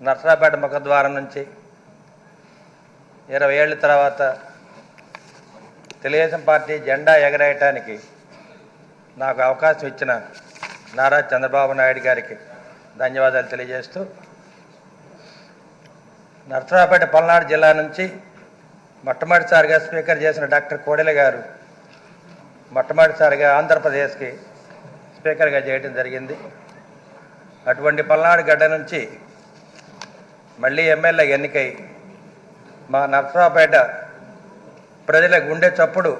నర్సరాపేట ముఖద్వారం నుంచి ఇరవై ఏళ్ళ తర్వాత తెలుగుదేశం పార్టీ జెండా ఎగరేయటానికి నాకు అవకాశం ఇచ్చిన నారా చంద్రబాబు నాయుడు గారికి ధన్యవాదాలు తెలియజేస్తూ నర్సరాపేట పల్నాడు జిల్లా నుంచి మొట్టమొదటిసారిగా స్పీకర్ చేసిన డాక్టర్ కోడెల గారు మొట్టమొదటిసారిగా ఆంధ్రప్రదేశ్కి స్పీకర్గా చేయడం జరిగింది. అటువంటి పల్నాడు గడ్డ నుంచి మళ్ళీ ఎమ్మెల్యే ఎన్నికై మా నర్సరాపేట ప్రజల గుండె చప్పుడు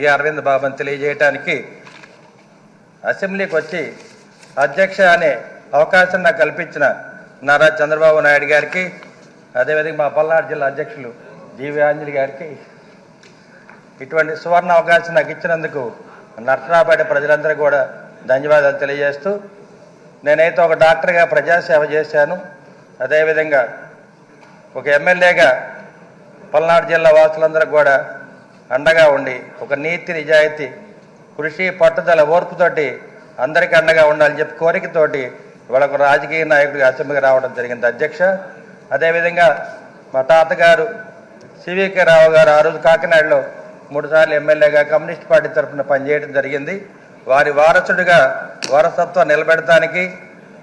ఈ అరవింద్ బాబుని తెలియజేయటానికి అసెంబ్లీకి వచ్చి అధ్యక్ష అనే అవకాశం నాకు కల్పించిన నారా చంద్రబాబు నాయుడు గారికి అదేవిధంగా మా పల్నాడు జిల్లా అధ్యక్షులు జీవి ఆంజలి గారికి ఇటువంటి సువర్ణ అవకాశం నాకు ఇచ్చినందుకు నర్సరాపేట ప్రజలందరూ కూడా ధన్యవాదాలు తెలియజేస్తూ నేనైతే ఒక డాక్టర్గా ప్రజాసేవ చేశాను. అదేవిధంగా ఒక ఎమ్మెల్యేగా పల్నాడు జిల్లా వాసులందరూ కూడా అండగా ఉండి ఒక నీతి నిజాయితీ కృషి పట్టుదల ఓర్పుతోటి అందరికీ అండగా ఉండాలని చెప్పి కోరికతోటి ఇవాళ ఒక రాజకీయ నాయకుడిగా అసెంబ్లీకి రావడం జరిగింది అధ్యక్ష. అదేవిధంగా మా తాతగారు సివికే రావు గారు ఆ రోజు కాకినాడలో మూడుసార్లు ఎమ్మెల్యేగా కమ్యూనిస్ట్ పార్టీ తరఫున పనిచేయడం జరిగింది. వారి వారసుడిగా వారసత్వం నిలబెడటానికి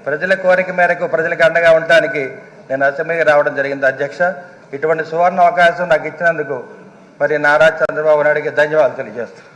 ప్రజల కోరిక మేరకు ప్రజలకు అండగా ఉండటానికి నేను అసెంబ్లీకి రావడం జరిగింది. అధ్యక్ష ఇటువంటి సువర్ణ అవకాశం నాకు ఇచ్చినందుకు మరి నారా చంద్రబాబు నాయుడికి ధన్యవాదాలు తెలియజేస్తాను